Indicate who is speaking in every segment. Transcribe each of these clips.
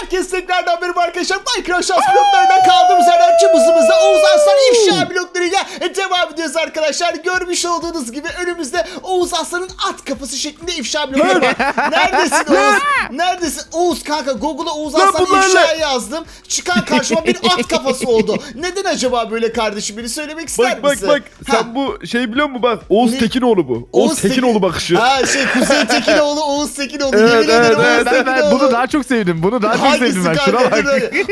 Speaker 1: Herkes tekrardan merhaba arkadaşlar. Minecraft şans bloklarından kaldığımız yerden çımızımızda Oğuz Arslan ifşa bloklarıyla devam ediyoruz arkadaşlar. Görmüş olduğunuz gibi önümüzde Oğuz Arslan'ın at kafası şeklinde ifşa blokları var. Neredesin Oğuz? Neredesin? Oğuz kanka Google'a Oğuz
Speaker 2: Lan
Speaker 1: Arslan
Speaker 2: bunlar
Speaker 1: ifşa yazdım. Çıkan karşıma bir at kafası oldu. Neden acaba böyle kardeşim? Beni söylemek ister
Speaker 2: Bak bak
Speaker 1: misin?
Speaker 2: bak
Speaker 1: Ha.
Speaker 2: sen bu şey biliyor musun bak Oğuz
Speaker 1: Ne?
Speaker 2: Tekinoğlu bu. Oğuz, Tekinoğlu bakışı.
Speaker 1: Ha şey Kuzey Tekinoğlu, Oğuz Tekinoğlu.
Speaker 2: Evet,
Speaker 1: Yemin ederim
Speaker 2: evet,
Speaker 1: Oğuz
Speaker 2: evet,
Speaker 3: Ben, ben
Speaker 1: Tekinoğlu.
Speaker 3: bunu daha çok sevdim. Bunu daha çok
Speaker 1: Hangisi
Speaker 3: sevdim ben. Şuna bak.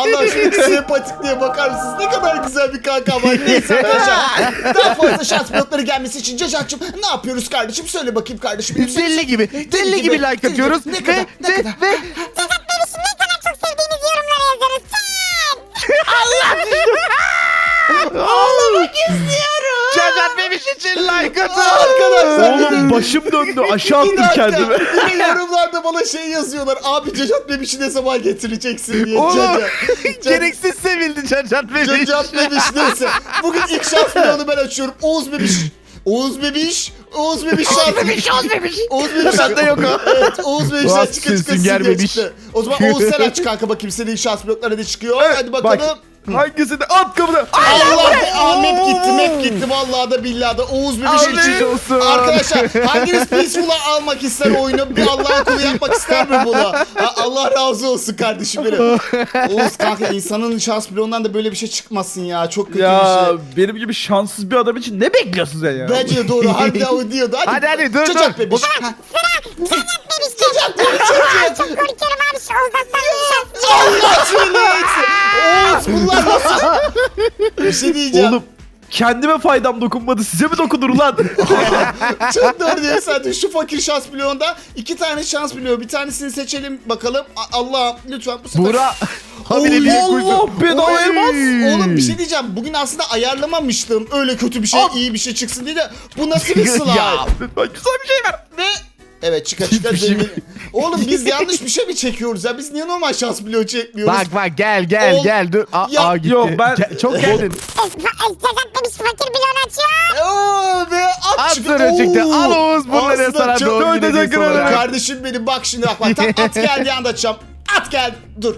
Speaker 1: Allah aşkına sempatikliğe bakar mısınız? Ne kadar güzel bir kanka var. Neyse arkadaşlar. Daha fazla şans pilotları gelmesi için Cacak'cığım ne yapıyoruz kardeşim? Söyle bakayım kardeşim.
Speaker 3: Deli gibi. Deli gibi like atıyoruz.
Speaker 1: Ne
Speaker 3: Ve
Speaker 1: kadar? Ne
Speaker 3: ve
Speaker 1: kadar?
Speaker 3: ve atın.
Speaker 1: Arkadaşlar
Speaker 2: Oğlum başım döndü aşağı attım kendimi.
Speaker 1: Bir de yorumlarda bana şey yazıyorlar. Abi Cacat bebişi ne zaman getireceksin diye.
Speaker 3: Oğlum
Speaker 1: Cacat.
Speaker 3: Gereksiz sevildi Cacat bebiş.
Speaker 1: Cacat bebiş neyse. Bugün ilk şans ben açıyorum. Oğuz bebiş. Oğuz bebiş. Oğuz bebiş şans.
Speaker 3: bebiş, Oğuz bebiş.
Speaker 1: Oğuz bebiş.
Speaker 3: Bende yok o.
Speaker 1: Evet Oğuz bebişten
Speaker 3: Vay,
Speaker 1: çıka çıka
Speaker 3: Sünger
Speaker 1: sünger
Speaker 3: bebiş.
Speaker 1: çıktı. O zaman Oğuz sen aç kanka bakayım senin şans blokları ne çıkıyor. Hadi bakalım.
Speaker 2: Hangisini at kapıda.
Speaker 1: Allah be map gitti map gitti vallahi da billahi da Oğuz bebiş
Speaker 3: Afiyet
Speaker 1: için.
Speaker 3: olsun.
Speaker 1: Arkadaşlar hanginiz Peaceful'a almak ister oyunu bir Allah'ın kulu yapmak ister mi bunu? Ha, Allah razı olsun kardeşim benim. Oğuz kanka insanın şans bloğundan da böyle bir şey çıkmasın ya çok kötü bir
Speaker 2: Ya
Speaker 1: şey.
Speaker 2: benim gibi şanssız bir adam için ne bekliyorsun sen ya?
Speaker 1: Bence de doğru. Harbiden o diyordu. Hadi,
Speaker 3: Hadi, hadi, dur,
Speaker 1: Çocuk
Speaker 3: dur.
Speaker 1: bebiş.
Speaker 3: O zaman-
Speaker 1: Ha. Çocuk
Speaker 4: Korkuyorum abi şu Oğuz'dan
Speaker 1: Allah söylesin. Oğuz bunlar nasıl? Bir şey diyeceğim.
Speaker 2: Oğlum kendime faydam dokunmadı size mi dokunur ulan?
Speaker 1: Çok doğru diyorsun. Hadi şu fakir şans bloğunda iki tane şans bloğu. Bir tanesini seçelim bakalım. A- Allah lütfen bu sefer.
Speaker 3: Buğra.
Speaker 1: Oy,
Speaker 3: Habire büyük
Speaker 2: Allah bedava
Speaker 3: Oy.
Speaker 2: elmas.
Speaker 1: Oğlum bir şey diyeceğim. Bugün aslında ayarlamamıştım. Öyle kötü bir şey, iyi bir şey çıksın diye de. Bu nasıl bir slime?
Speaker 3: Ya.
Speaker 2: Lütfen güzel bir şey ver.
Speaker 1: Ve Evet çıka çıka
Speaker 3: Hiçbir şey
Speaker 1: zemin. Oğlum biz yanlış bir şey mi çekiyoruz ya? Biz niye normal şans bloğu çekmiyoruz?
Speaker 3: Bak bak gel gel
Speaker 1: Ol-
Speaker 3: gel dur. Aa,
Speaker 1: Ya-
Speaker 3: aa, gitti.
Speaker 2: Yok, ben-
Speaker 3: Gel- çok geldin.
Speaker 4: Demiş fakir bloğunu açıyor.
Speaker 1: Oo ve at, çıktı.
Speaker 3: sonra çıktı.
Speaker 1: Oo.
Speaker 3: Al Oğuz bunları
Speaker 1: Aslında
Speaker 3: sana
Speaker 1: çok-
Speaker 3: doğru
Speaker 2: Çok teşekkür ederim.
Speaker 1: Kardeşim benim bak şimdi bak bak tam at geldiği anda açacağım. At geldi. Dur.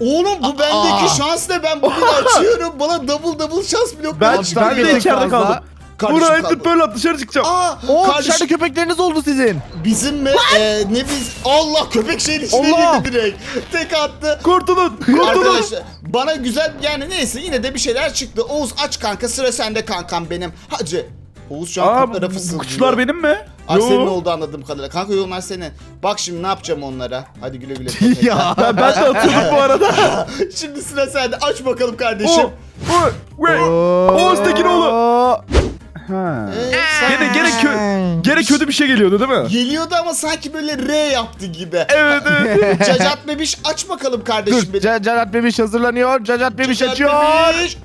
Speaker 1: Oğlum bu bendeki şans ne? Ben bugün açıyorum. Bana double double şans blok
Speaker 2: Ben,
Speaker 3: Alttan
Speaker 2: ben de içeride
Speaker 3: fazla.
Speaker 2: kaldım.
Speaker 1: Kardeşim
Speaker 2: Burayı
Speaker 1: kaldı.
Speaker 2: böyle at dışarı çıkacağım.
Speaker 1: Aa,
Speaker 3: Oo
Speaker 1: kardeşim
Speaker 3: dışarıda köpekleriniz oldu sizin.
Speaker 1: bizim mi? Ee, ne biz? Allah köpek şeyin içine
Speaker 3: Allah.
Speaker 1: girdi direkt. Tek attı.
Speaker 2: Kurtulun. Kurtulun.
Speaker 1: Arkadaşlar bana güzel yani neyse yine de bir şeyler çıktı. Oğuz aç kanka sıra sende kankam benim. Hadi. Oğuz şu an
Speaker 2: Aa, bu, bu
Speaker 1: fısıldıyor.
Speaker 2: kuşlar benim mi?
Speaker 1: Ay
Speaker 2: Yo.
Speaker 1: senin oldu anladığım kadarıyla. Kanka yo, onlar senin. Bak şimdi ne yapacağım onlara. Hadi güle güle.
Speaker 3: ya.
Speaker 2: Ben, ben de atıyorum bu arada.
Speaker 1: Şimdi sıra sende. Aç bakalım
Speaker 2: O,
Speaker 1: kardeşim.
Speaker 2: o, ve, Oğuz Tekinoğlu. Ha.
Speaker 1: Ee, sen-
Speaker 2: Gene, gene, kö, gene kötü bir şey geliyordu değil mi?
Speaker 1: Geliyordu ama sanki böyle R yaptı gibi.
Speaker 2: Evet evet.
Speaker 1: Cacat bebiş aç bakalım kardeşim
Speaker 3: Dur
Speaker 1: benim.
Speaker 3: Ca- Cacat bebiş hazırlanıyor. Cacat bebiş
Speaker 1: Cacat
Speaker 3: açıyor.
Speaker 1: bebiş.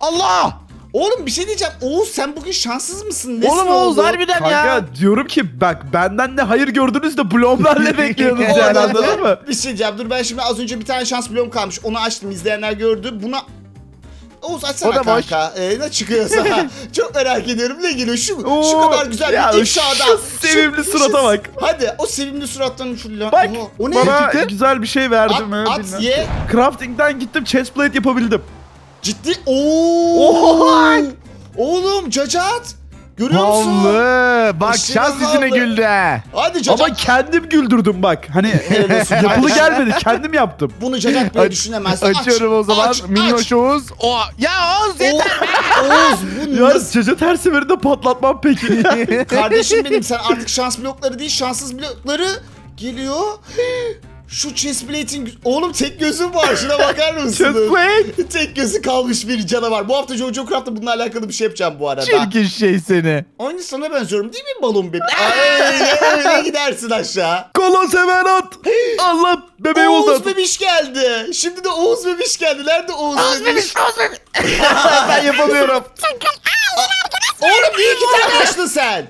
Speaker 3: Allah.
Speaker 1: Oğlum bir şey diyeceğim. Oğuz sen bugün şanssız mısın? Nesin
Speaker 3: Oğlum Oğuz
Speaker 1: oldu?
Speaker 3: harbiden ya.
Speaker 2: Kanka diyorum ki bak benden de hayır gördünüz de blomlarla bekliyordunuz yani anladın mı?
Speaker 1: Bir şey diyeceğim. Dur ben şimdi az önce bir tane şans bloğum kalmış. Onu açtım. izleyenler gördü. Buna Oğuz açsana
Speaker 3: O da boş.
Speaker 1: kanka. Ee, ne çıkıyorsa. Çok merak ediyorum. Ne geliyor? Şu, şu
Speaker 2: Oo,
Speaker 1: kadar güzel
Speaker 2: ya
Speaker 1: bir
Speaker 2: şu
Speaker 1: ifşadan.
Speaker 2: sevimli surata bak.
Speaker 1: Hadi o sevimli surattan şöyle.
Speaker 2: Bak
Speaker 1: Oha, o ne?
Speaker 2: bana
Speaker 3: çıktı?
Speaker 2: güzel bir şey verdi
Speaker 1: At,
Speaker 2: mi?
Speaker 1: at
Speaker 2: bilmem.
Speaker 1: ye.
Speaker 2: Crafting'den gittim chestplate yapabildim.
Speaker 1: Ciddi. Oo.
Speaker 2: Oha!
Speaker 1: Oğlum cacat. Görüyor musun?
Speaker 3: Havlı. Bak
Speaker 1: Aşırı
Speaker 3: şans yüzüne
Speaker 1: havlı.
Speaker 3: güldü.
Speaker 1: Hadi cacat.
Speaker 2: Ama kendim güldürdüm bak. Hani
Speaker 1: Helal olsun
Speaker 2: yapılı gelmedi kendim yaptım.
Speaker 1: Bunu cacat böyle
Speaker 3: Aç-
Speaker 1: düşünemezsin. Aç,
Speaker 3: Açıyorum o zaman.
Speaker 1: aç,
Speaker 3: Minnoş. Oğuz. O ya Oğuz
Speaker 1: O-
Speaker 3: yeter.
Speaker 1: Oğuz bu
Speaker 2: Ya
Speaker 1: nasıl?
Speaker 2: Cacat her seferinde patlatmam peki.
Speaker 1: Kardeşim benim sen artık şans blokları değil şanssız blokları geliyor. Şu chestplate'in gü- oğlum tek gözüm var şuna bakar mısınız?
Speaker 2: Chestplate.
Speaker 1: tek gözü kalmış bir canavar. Bu hafta Jojo Craft'ta bununla alakalı bir şey yapacağım bu arada.
Speaker 3: Çirkin şey seni.
Speaker 1: Aynı sana benziyorum değil mi balon benim? öyle öyle gidersin aşağı.
Speaker 2: Kolon seven at. Allah bebeği oldu.
Speaker 1: Oğuz bebiş geldi. Şimdi de Oğuz bebiş geldi. Nerede Oğuz, bebiş?
Speaker 3: ben yapamıyorum.
Speaker 1: Oğlum niye iki tane açtın sen?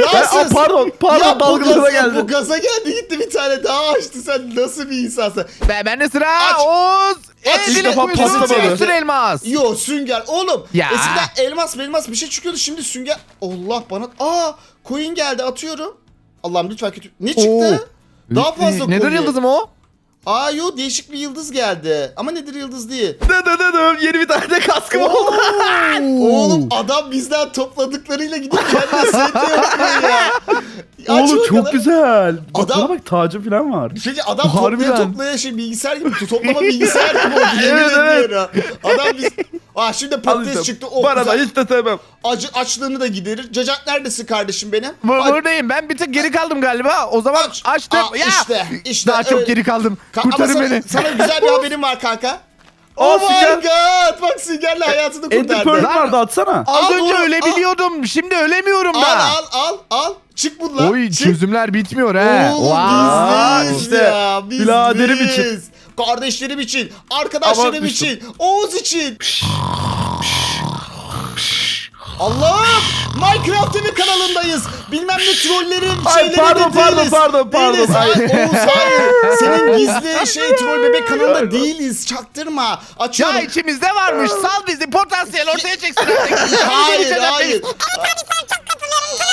Speaker 1: Rahatsız.
Speaker 2: aa, pardon pardon
Speaker 1: gaza-
Speaker 2: geldi.
Speaker 1: Bu gaza geldi gitti bir tane daha açtı sen nasıl bir insansın?
Speaker 3: Ben, ben de sıra.
Speaker 1: Aç.
Speaker 3: Oğuz.
Speaker 1: Aç.
Speaker 3: Elini
Speaker 1: İlk
Speaker 2: defa patlamadı.
Speaker 3: Üstüne elmas.
Speaker 1: Yo sünger oğlum.
Speaker 3: Ya.
Speaker 1: Eskiden elmas elmas bir şey çıkıyordu şimdi sünger. Allah bana. Aa coin geldi atıyorum. Allah'ım lütfen kötü. Ne çıktı?
Speaker 3: Oo.
Speaker 1: Daha fazla
Speaker 3: Nedir
Speaker 1: coin.
Speaker 3: yıldızım o?
Speaker 1: Aa yo değişik bir yıldız geldi. Ama nedir yıldız değil.
Speaker 2: Dı dı dı dı. Yeni bir tane de kaskım oldu.
Speaker 1: Oğlum adam bizden topladıklarıyla gidip kendine set yapıyor ya. Aç
Speaker 2: Oğlum
Speaker 1: bakalım.
Speaker 2: çok güzel. Bak
Speaker 1: Adam-
Speaker 2: buna bak tacı falan var.
Speaker 1: Bir şey adam
Speaker 3: Harbiden.
Speaker 1: toplaya toplaya şey bilgisayar gibi toplama bilgisayar gibi oldu yemin
Speaker 2: Evet, evet.
Speaker 1: ediyorum. Adam biz... Aa şimdi
Speaker 2: Al
Speaker 1: patates
Speaker 2: işte,
Speaker 1: çıktı. Oh,
Speaker 2: Bana da
Speaker 1: güzel.
Speaker 2: hiç de sevmem.
Speaker 1: Acı, açlığını da giderir. Cacat neredesin kardeşim benim?
Speaker 3: Bu-
Speaker 1: Ay,
Speaker 3: Buradayım. Ben bir tık geri kaldım galiba. O zaman
Speaker 1: aç.
Speaker 3: açtım.
Speaker 1: Aa,
Speaker 3: ya.
Speaker 1: işte işte.
Speaker 3: Daha çok
Speaker 1: öyle.
Speaker 3: geri kaldım.
Speaker 1: Ka- ama
Speaker 3: Kurtarın
Speaker 1: sana,
Speaker 3: beni.
Speaker 1: sana güzel bir haberim var kanka.
Speaker 2: Aa,
Speaker 1: Oh my
Speaker 2: Sünger.
Speaker 1: god! Bak Sünger'le hayatını
Speaker 2: Ender
Speaker 1: kurtardı.
Speaker 2: Pearl
Speaker 3: Lan.
Speaker 2: vardı atsana.
Speaker 3: Az
Speaker 1: Al
Speaker 3: önce
Speaker 1: doğru,
Speaker 3: ölebiliyordum. Şimdi ölemiyorum
Speaker 1: Al
Speaker 3: da.
Speaker 1: al al al. Çık bununla.
Speaker 3: Oy
Speaker 1: Çık.
Speaker 3: çözümler bitmiyor he.
Speaker 1: Oğlum
Speaker 3: Vay.
Speaker 1: biz biz
Speaker 2: işte,
Speaker 1: ya. Biz
Speaker 2: biraderim
Speaker 1: biz. Kardeşlerim için. Arkadaşlarım için. Oğuz için. Allah'ım! Minecraft TV kanalındayız. Bilmem ne trollerin
Speaker 2: Ay,
Speaker 1: şeyleri
Speaker 2: pardon,
Speaker 1: de
Speaker 2: pardon,
Speaker 1: değiliz.
Speaker 2: pardon, pardon.
Speaker 1: Değiliz.
Speaker 2: Ay.
Speaker 1: Oğuz hayır. Senin gizli şey troll bebek kanalında değiliz. Çaktırma. Açıyorum.
Speaker 3: Ya içimizde varmış. Sal bizi. Potansiyel ortaya çeksin artık.
Speaker 1: Hayır hayır.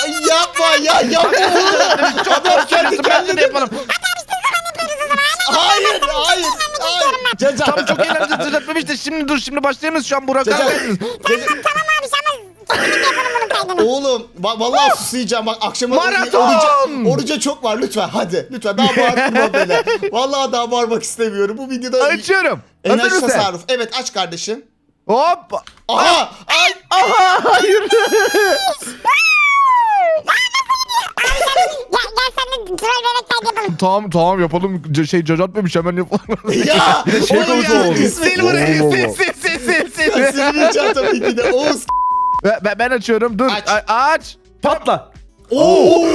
Speaker 1: Ay, yapma ya yapma. Adam kendi kendine.
Speaker 3: yapalım.
Speaker 1: Hayır hayır. Hayır. Cacat.
Speaker 3: Tam çok eğlenceli düzeltmemişti. Şimdi dur şimdi başlayınız şu an Burak
Speaker 1: Cacat.
Speaker 3: abi.
Speaker 1: Cacat.
Speaker 4: Tamam abi kaydını.
Speaker 1: Oğlum va- vallahi susayacağım bak akşama
Speaker 3: Maraton!
Speaker 1: oruca, oruca çok var lütfen hadi lütfen daha bağırtma beni. Vallahi daha bağırmak istemiyorum bu videoda
Speaker 3: Açıyorum.
Speaker 1: enerji
Speaker 3: Hazır mısın?
Speaker 1: tasarruf. Evet aç kardeşim.
Speaker 3: Hop.
Speaker 1: Aha ay
Speaker 2: Aha hayır.
Speaker 4: Gel, gel sen de troll bebek kaydı yapalım.
Speaker 3: Tamam tamam yapalım. C- şey cacat bemiş hemen yapalım.
Speaker 1: ya
Speaker 2: şey
Speaker 1: oğlum
Speaker 2: konusu
Speaker 1: ya,
Speaker 2: oldu.
Speaker 1: İsmet
Speaker 3: Sil burayı
Speaker 2: Oo.
Speaker 3: sil sil sil sil sil.
Speaker 1: Silmeyeceğim tabii ki de Oğuz.
Speaker 3: Ben, ben- ben açıyorum dur.
Speaker 1: Aç.
Speaker 3: A- aç.
Speaker 2: Patla.
Speaker 1: Oo.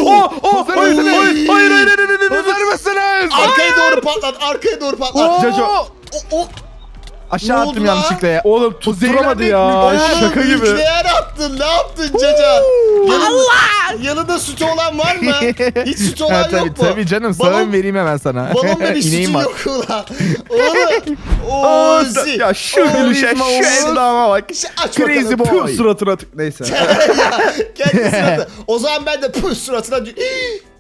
Speaker 2: Oh oh
Speaker 3: Hazır
Speaker 2: hayır
Speaker 3: mısınız?
Speaker 2: hayır hayır hayır hayır hayır.
Speaker 3: Hazır mısınız?
Speaker 1: Arkaya doğru patlat arkaya doğru patlat.
Speaker 3: Oo.
Speaker 1: O, o,
Speaker 3: Aşağı
Speaker 1: Ne
Speaker 3: attım yanlışlıkla ya.
Speaker 2: Oğlum tutturamadı ya.
Speaker 1: oğlum
Speaker 2: Şaka gibi.
Speaker 1: yükleyen attın ne yaptın Cacat? Allah! Yanında sütü olan var mı? Hiç sütü olan
Speaker 3: Ha,
Speaker 1: yok
Speaker 3: tabii,
Speaker 1: mu?
Speaker 3: tabii canım
Speaker 1: Balon-
Speaker 3: sağım vereyim hemen sana.
Speaker 1: Balonda bir sütü
Speaker 3: İneğim var.
Speaker 1: yok ulan. Oğlum.
Speaker 2: Aa,
Speaker 1: Ozi.
Speaker 2: Ya şu gülüşe şu
Speaker 3: Ozi.
Speaker 2: endama bak.
Speaker 1: İşte aç
Speaker 3: Crazy
Speaker 1: bakalım.
Speaker 3: boy.
Speaker 2: Püh suratına tık neyse.
Speaker 1: ya, kendi suratı. O zaman ben de püh suratına...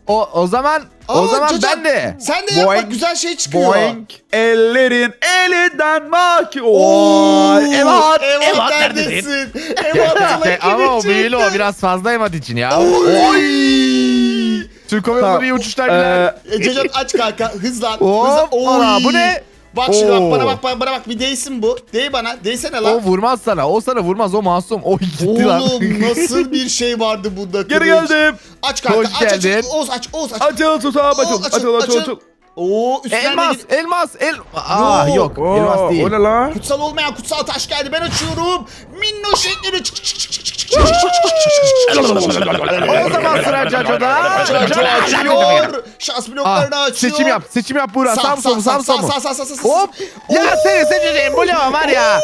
Speaker 3: O, o zaman o
Speaker 1: Aa,
Speaker 3: zaman
Speaker 1: Cacat,
Speaker 3: ben de.
Speaker 1: Sen de yap bak güzel şey çıkıyor.
Speaker 2: Boing. Ellerin elinden maki. Oy. Evat.
Speaker 1: Evat
Speaker 3: Evat
Speaker 1: neredesin? Evat'la
Speaker 3: Ama o büyülü o biraz fazla emat için ya.
Speaker 1: Oy.
Speaker 3: Türk Hava
Speaker 2: Tamam.
Speaker 3: Yolları iyi uçuşlar.
Speaker 2: Ee,
Speaker 1: E, Cacat aç kanka hızlan.
Speaker 3: Hop,
Speaker 1: hızlan.
Speaker 3: ana,
Speaker 1: Oy.
Speaker 3: bu ne?
Speaker 1: Bak şimdi
Speaker 3: Oo.
Speaker 1: bak bana bak bana, bana bak bir değsin bu. Değ bana. Değsene
Speaker 3: O
Speaker 1: lan.
Speaker 3: vurmaz sana. O sana vurmaz. O masum. O gitti lan.
Speaker 1: Oğlum nasıl bir şey vardı bunda
Speaker 2: Geri geldim.
Speaker 1: Aç kanka
Speaker 3: Hoş
Speaker 1: aç aç.
Speaker 3: geldin.
Speaker 1: Oğuz aç Oğuz aç.
Speaker 2: Açıl açıl,
Speaker 1: Açıl
Speaker 2: açıl açıl.
Speaker 1: açıl. Oo üstlerine
Speaker 3: elmas,
Speaker 1: gid-
Speaker 3: elmas, el... Aa
Speaker 1: Yok.
Speaker 3: yok.
Speaker 2: Oo,
Speaker 3: elmas değil.
Speaker 2: O ne lan?
Speaker 1: Kutsal olmayan kutsal taş geldi. Ben açıyorum. Minnoş etleri. çık, çık, çık, çık, çık, çık, çık, çık, çık.
Speaker 3: O zaman sıra Caco'da.
Speaker 1: Caco açıyor. Şans bloklarını
Speaker 3: Ah,
Speaker 1: açıyor.
Speaker 3: seçim yap, seçim yap Buğra.
Speaker 1: Sağ,
Speaker 3: Samsun,
Speaker 1: sağ, sağ,
Speaker 3: Samsun.
Speaker 1: sağ, sağ, sağ, sağ, sağ.
Speaker 3: Hop. Ya seni seçeceğim. Bu ne var ya.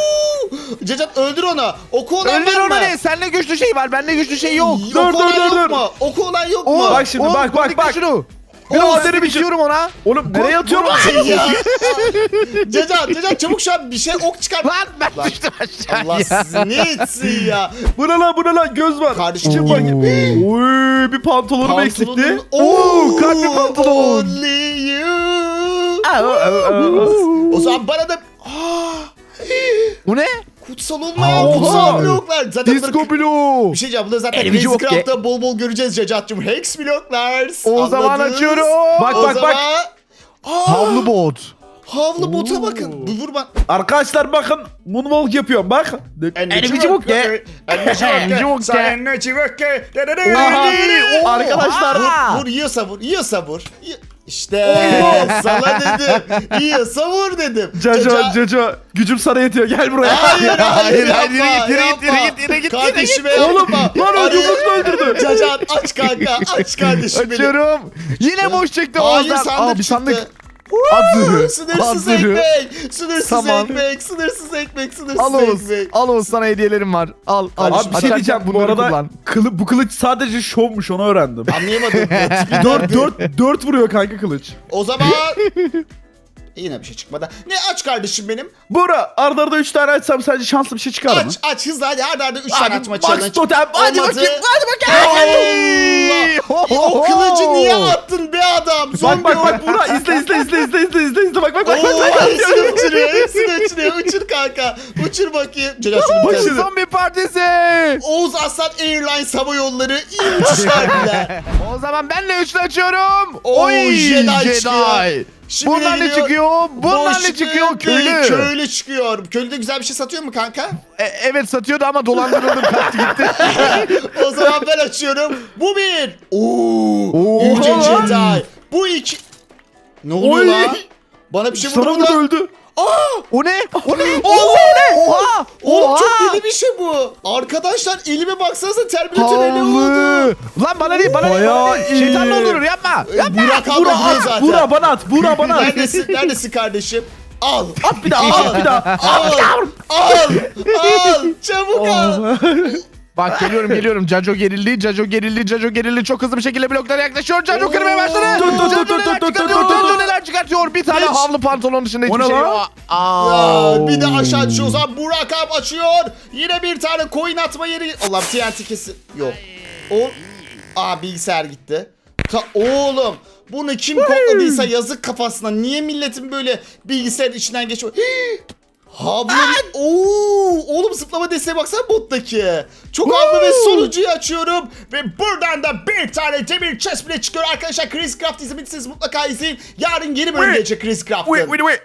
Speaker 1: Cacat öldür onu. Oku olan
Speaker 3: Öldür
Speaker 1: var
Speaker 3: onu
Speaker 1: mı?
Speaker 3: ne? Sende güçlü şey var. Bende güçlü şey yok.
Speaker 1: Oku
Speaker 2: Dur,
Speaker 1: olan
Speaker 2: dur, dur,
Speaker 1: yok
Speaker 2: dur.
Speaker 1: mu? Oku olan yok
Speaker 3: Oo,
Speaker 1: mu?
Speaker 2: Bak şimdi,
Speaker 3: oo,
Speaker 2: bak, bak, bak.
Speaker 3: Şunu.
Speaker 2: Biraz
Speaker 3: Oo,
Speaker 2: seni
Speaker 3: seni
Speaker 2: bir şey-
Speaker 3: bitiyorum ona.
Speaker 2: Oğlum nereye atıyorum?
Speaker 1: ya. Cacat, Cacat çabuk şu an bir şey ok çıkar.
Speaker 3: Lan ben düştüm
Speaker 1: Allah
Speaker 3: aşağıya.
Speaker 1: sizi ne etsin ya.
Speaker 2: Bu ne lan bu ne lan göz var.
Speaker 1: Kardeşim,
Speaker 2: Çık bakayım. Oy bir pantolonum eksikti.
Speaker 3: Oo, kalp bir pantolon.
Speaker 1: Only you. O zaman bana da...
Speaker 3: Bu ne?
Speaker 1: Kutsal olmayan
Speaker 2: Oha.
Speaker 1: kutsal bloklar. Zaten bunları-
Speaker 3: Disco Blue.
Speaker 1: Bir şey diyeceğim. Bunları zaten Crazy
Speaker 2: yok ki.
Speaker 1: Craft'ta bol bol göreceğiz Cacat'cığım. Hex bloklar.
Speaker 3: O zaman
Speaker 1: Anladınız?
Speaker 3: açıyorum.
Speaker 2: Bak
Speaker 1: O
Speaker 2: bak
Speaker 1: zaman...
Speaker 2: bak.
Speaker 1: Aa,
Speaker 3: Havlu bot.
Speaker 1: Havlu bota bakın. Bu vurma.
Speaker 2: Arkadaşlar bakın moonwalk yapıyorum bak. Elimici bok ya.
Speaker 3: Elimici bok ya.
Speaker 1: Elimici bok ya.
Speaker 2: Arkadaşlar.
Speaker 3: Aa.
Speaker 1: Vur yiyorsa vur. Yiyorsa vur. Y- İşte sana dedim. Yiyorsa vur dedim.
Speaker 2: Caca
Speaker 1: Caca-
Speaker 2: gücüm sana yetiyor gel buraya.
Speaker 1: Hayır hayır
Speaker 3: Hayır,
Speaker 1: yapma,
Speaker 3: hayır, yürü git, yürü git,
Speaker 1: yapma.
Speaker 3: yürü git, yürü git, yürü
Speaker 1: Kardeşime
Speaker 2: Oğlum
Speaker 1: yapma.
Speaker 2: lan o
Speaker 1: Hadi.
Speaker 2: yumrukla öldürdü.
Speaker 1: Cacan aç kanka aç kardeşim.
Speaker 3: Açıyorum. Yine boş çıktı
Speaker 1: Hayır sandık
Speaker 3: Aa, bir
Speaker 1: çıktı.
Speaker 3: sandık. At zırhı.
Speaker 1: Sınırsız
Speaker 3: zırhı.
Speaker 1: ekmek. Sınırsız
Speaker 3: Saman.
Speaker 1: ekmek. Sınırsız ekmek. Sınırsız
Speaker 3: Al Oğuz.
Speaker 1: ekmek.
Speaker 3: Al Oğuz sana hediyelerim var. Al. al.
Speaker 2: Abi bir şey diyeceğim bu arada
Speaker 3: kullan.
Speaker 2: kılı, bu kılıç sadece şovmuş onu öğrendim.
Speaker 1: Anlayamadım.
Speaker 2: 4 4 4 vuruyor kanka kılıç.
Speaker 1: O zaman Yine bir şey çıkmadı. Ne aç kardeşim benim.
Speaker 2: Bura arda arda 3 tane açsam sence şanslı bir şey çıkar mı?
Speaker 1: Aç aç hızlı hadi arda arda 3 tane
Speaker 2: Hadi
Speaker 1: açma
Speaker 2: Max
Speaker 1: challenge.
Speaker 2: Totem hadi
Speaker 1: Olmadı.
Speaker 2: bakayım hadi bakayım.
Speaker 1: Allah! O kılıcı niye attın be adam?
Speaker 2: Bak
Speaker 1: Zombi
Speaker 2: bak
Speaker 1: o-
Speaker 2: bak Bura izle izle izle izle izle izle izle bak bak bak bak
Speaker 1: Oo,
Speaker 2: bak.
Speaker 1: hepsini uçuruyor, hepsini uçuruyor. Uçur kanka. Uçur bakayım. Celal şunu
Speaker 2: Bak
Speaker 1: bir
Speaker 2: şimdi.
Speaker 3: Zombi partisi.
Speaker 1: Oğuz Aslan Airlines hava yolları iyi uçuşlar diler.
Speaker 3: O zaman ben de üçlü açıyorum.
Speaker 1: Oo,
Speaker 3: Oy
Speaker 1: Jedi
Speaker 3: Jedi.
Speaker 1: çıkıyor. Şimdi
Speaker 3: Bunlar ne çıkıyor? Bunlar ne
Speaker 1: Boşluk
Speaker 3: çıkıyor? Köylü.
Speaker 1: Köylü çıkıyor. Köylü de güzel bir şey satıyor mu kanka?
Speaker 3: E, evet satıyordu ama dolandırıldım kaçtı gitti.
Speaker 1: o zaman ben açıyorum. Bu bir. Oo. Yüce
Speaker 2: Oha.
Speaker 1: Jedi. Bu iki. Ne oluyor
Speaker 2: Oy.
Speaker 1: lan? Bana bir şey vurdu
Speaker 2: Sana
Speaker 1: burada.
Speaker 2: burada öldü.
Speaker 1: Aa!
Speaker 3: o ne? O ne?
Speaker 1: Oha!
Speaker 3: Oha!
Speaker 1: Oğlum
Speaker 3: Oha!
Speaker 1: çok deli bir şey bu. Arkadaşlar elime baksanıza Terminator eli oldu.
Speaker 3: Lan bana değil bana değil.
Speaker 2: Bayağı
Speaker 3: Bana değil. Şeytan
Speaker 2: iyi.
Speaker 3: doldurur yapma.
Speaker 1: Ee, Burak abla
Speaker 2: Bura
Speaker 1: diyor
Speaker 2: at
Speaker 1: zaten.
Speaker 2: Bura bana at Bura bana at.
Speaker 1: Neredesin, neredesin kardeşim? Al.
Speaker 2: At bir daha at bir daha.
Speaker 1: Al. Al. Al. Çabuk al.
Speaker 3: Bak geliyorum geliyorum. Caco gerildi. Caco gerildi. Caco gerildi. Çok hızlı bir şekilde bloklara yaklaşıyor. Caco kırmaya başladı.
Speaker 2: Dur, dur, dur, dur, dur, dur, dur,
Speaker 3: neler çıkartıyor? Bir tane
Speaker 1: Geç.
Speaker 3: havlu pantolon dışında hiçbir şey yok. Aa.
Speaker 1: bir de aşağı düşüyor. O zaman Burak abi açıyor. Yine bir tane coin atma yeri. Allah TNT kesin. Yok. O... Aa bilgisayar gitti. Ta, oğlum bunu kim kodladıysa yazık kafasına. Niye milletin böyle bilgisayarın içinden geçiyor? Hii! Havlu. Oo, oğlum zıplama desteğe baksana bottaki. Çok havlu ve sonuncuyu açıyorum. Ve buradan da bir tane demir chest bile çıkıyor. Arkadaşlar Chris Craft izlemediyseniz mutlaka izleyin. Yarın yeni bölüm gelecek Chris Craft'ın.
Speaker 2: Wait wait wait.